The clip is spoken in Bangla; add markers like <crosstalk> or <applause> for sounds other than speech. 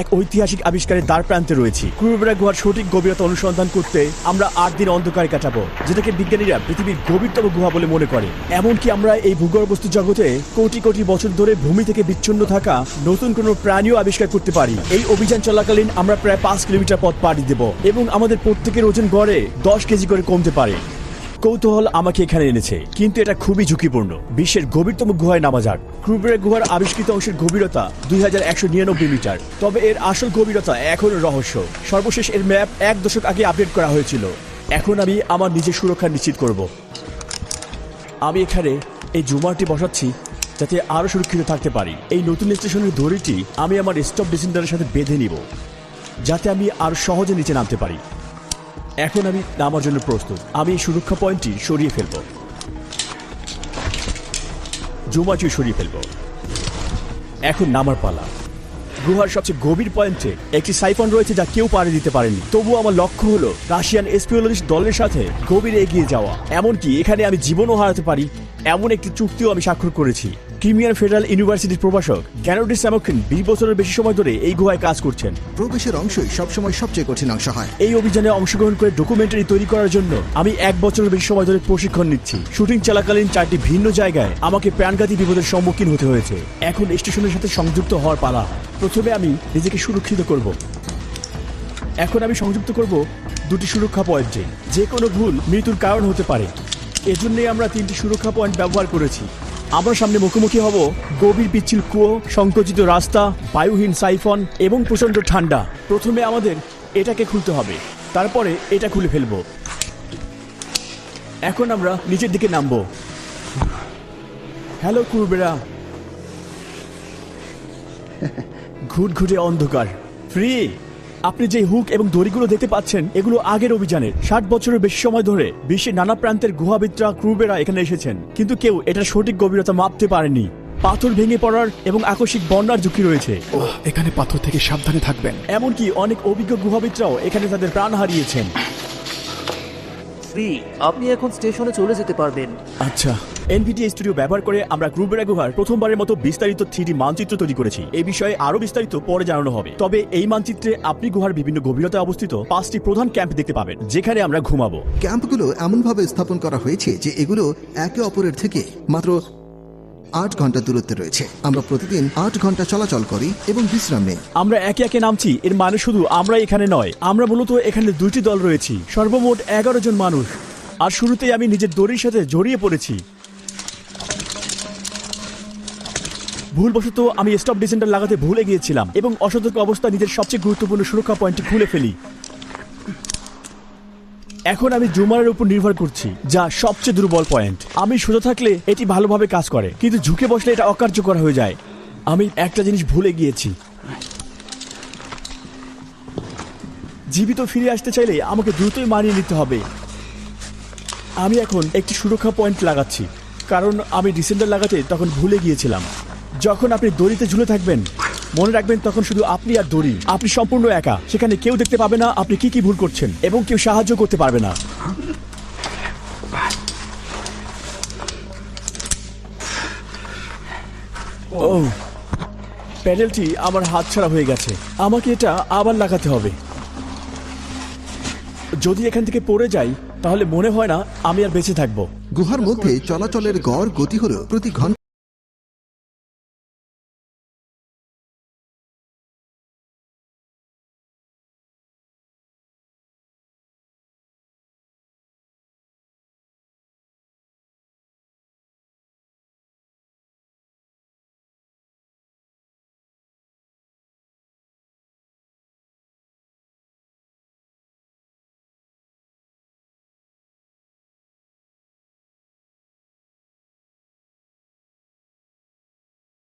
এক ঐতিহাসিক আবিষ্কারের দ্বার প্রান্তে রয়েছি ক্রুবেরা গুহার সঠিক গভীরতা অনুসন্ধান করতে আমরা আট দিন অন্ধকারে কাটাবো, যেটাকে বিজ্ঞানীরা পৃথিবীর গভীরতম গুহা বলে মনে করে। এমনকি আমরা এই ভূগর্ভস্থ জগতে কোটি কোটি বছর ধরে ভূমি থেকে বিচ্ছিন্ন থাকা নতুন কোনো প্রাণীও আবিষ্কার করতে পারি। এই অভিযান চলাকালীন আমরা প্রায় পাঁচ কিলোমিটার পথ পাড়ি দেব এবং আমাদের প্রত্যেকের ওজন গড়ে দশ কেজি করে কমতে পারে। কৌতূহল আমাকে এখানে এনেছে, কিন্তু এটা খুবই ঝুঁকিপূর্ণ। বিশ্বের গভীরতম গুহায় নামা যাক। ক্রুবের গুহার আবিষ্কৃত অংশের গভীরতা দুই হাজার একশো নিরানব্বই মিটার। তবে এর আসল গভীরতা এখনও রহস্য। সর্বশেষ এর ম্যাপ এক দশক আগে আপডেট করা হয়েছিল। এখন আমি আমার নিজের সুরক্ষা নিশ্চিত করব। আমি এখানে এই জুমারটি বসাচ্ছি যাতে আরও সুরক্ষিত থাকতে পারি। এই নতুন স্টেশনের দড়িটি আমি আমার স্টপ ডিসেন্ডারের সাথে বেঁধে নিব, যাতে আমি আরও সহজে নিচে নামতে পারি। এখন আমি নামার জন্য প্রস্তুত। আমি সুরক্ষা পয়েন্টটি সরিয়ে ফেলব। জুমাচু সরিয়ে ফেলব। এখন নামার পালা। গুহার সবচেয়ে গভীর পয়েন্টে একটি সাইফন রয়েছে যা কেউ পাড়ি দিতে পারেনি। তবুও আমার লক্ষ্য হলো রাশিয়ান এসপিওলজিস্ট দলের সাথে গভীরে এগিয়ে যাওয়া। এমনকি এখানে আমি জীবনও হারাতে পারি, এমন একটি চুক্তিও আমি স্বাক্ষর করেছি। ক্রিমিয়ান ফেডারেল ইউনিভার্সিটির প্রভাষক গ্যানোডিস সামক্ষিন বিশ বছরের বেশি সময় ধরে এই গুহায় কাজ করছেন। প্রবেশের অংশই সবসময় সবচেয়ে কঠিন অংশ হয়। এই অভিযানে অংশগ্রহণ করে ডকুমেন্টারি তৈরি করার জন্য আমি এক বছরের বেশি সময় ধরে প্রশিক্ষণ নিচ্ছি। শুটিং চলাকালীন চারটি ভিন্ন জায়গায় আমাকে প্রাণঘাতী বিপদের সম্মুখীন হতে হয়েছে। এখন স্টেশনের সাথে সংযুক্ত হওয়ার পালা। প্রথমে আমি নিজেকে সুরক্ষিত করব। এখন আমি সংযুক্ত করব দুটি সুরক্ষা পয়েন্টে। যে কোনো ভুল মৃত্যুর কারণ হতে পারে। এজন্যই আমরা তিনটি সুরক্ষা পয়েন্ট ব্যবহার করেছি। আমরা সামনে মুখোমুখি হব গভীর পিচ্ছিল কুয়ো সংকুচিত রাস্তা বায়ুহীন সাইফন এবং প্রচণ্ড ঠান্ডা। প্রথমে আমাদের এটাকে খুলতে হবে তারপরে এটা খুলে ফেলব। এখন আমরা নিচের দিকে নামবো। হ্যালো কুরবেরা। <laughs> ঘুটঘুটে অন্ধকার। ফ্রি! আপনি যে হুক এবং দড়িগুলো দেখতে পাচ্ছেন এগুলো আগের অভিযানের। ষাট বছরের বেশি সময় ধরে বিশ্বের নানা প্রান্তের গুহাবিদরা ক্রুবেরা এখানে এসেছেন। কিন্তু কেউ এটার সঠিক গভীরতা মাপতে পারেনি। পাথর ভেঙে পড়ার এবং আকস্মিক বন্যার ঝুঁকি রয়েছে। এখানে পাথর থেকে সাবধানে থাকবেন। এমনকি অনেক অভিজ্ঞ গুহাবিদরাও এখানে তাদের প্রাণ হারিয়েছেন। ফ্রি আপনি এখন স্টেশনে চলে যেতে পারবেন। আচ্ছা। এনভিটি স্টুডিও ব্যবহার করে আমরা গ্রুবেরা গুহার প্রথমবারের মতো বিস্তারিত থ্রি মানচিত্র তৈরি করেছি। এই বিষয়ে আরও বিস্তারিত পরে জানানো হবে। তবে এই মানচিত্রে আপনি গুহার বিভিন্ন গভীরতায় অবস্থিত পাঁচটি প্রধান ক্যাম্প দেখতে পাবেন যেখানে আমরা ঘুমাবো। ক্যাম্পগুলো এমনভাবে স্থাপন করা হয়েছে যে এগুলো একে অপরের থেকে মাত্র আট ঘণ্টা দূরত্বে রয়েছে। আমরা প্রতিদিন আট ঘণ্টা চলাচল করি এবং বিশ্রাম। নেই আমরা একে একে নামছি, এর মানে শুধু আমরা এখানে নয়, আমরা মূলত এখানে দুইটি দল রয়েছি, সর্বমোট এগারো জন মানুষ। আর শুরুতেই আমি নিজের দড়ির সাথে জড়িয়ে পড়েছি। ভুলবশত আমি স্টপ ডিসেন্টার লাগাতে ভুলে গিয়েছিলাম এবং অসতর্ক অবস্থা নিজের সবচেয়ে গুরুত্বপূর্ণ সুরক্ষা পয়েন্টটি খুলে ফেলি। এখন আমি জুমারের উপর নির্ভর করছি, যা সবচেয়ে দুর্বল পয়েন্ট আমি সোজা থাকলে এটি ভালোভাবে কাজ করে, কিন্তু ঝুঁকে বসলে এটা অকার্যকর হয়ে যায়। আমি একটা জিনিস ভুলে গিয়েছি। জীবিত ফিরে আসতে চাইলে আমাকে দ্রুতই মানিয়ে নিতে হবে। আমি এখন একটি সুরক্ষা পয়েন্ট লাগাচ্ছি, কারণ আমি ডিসেন্ডার লাগাতে তখন ভুলে গিয়েছিলাম। যখন আপনি দড়িতে ঝুলে থাকবেন মনে রাখবেন, তখন শুধু আপনি আর দড়ি। আপনি সম্পূর্ণ একা। সেখানে কেউ দেখতে পাবে না আপনি কি কি ভুল করছেন এবং কেউ সাহায্য করতে পারবে না। ও প্যাডেলটি আমার হাত ছাড়া হয়ে গেছে। আমাকে এটা আবার লাগাতে হবে। যদি এখান থেকে পড়ে যাই, তাহলে মনে হয় না আমি আর বেঁচে থাকব। গুহার মধ্যে চলাচলের গড় গতি হল প্রতি ঘণ্টা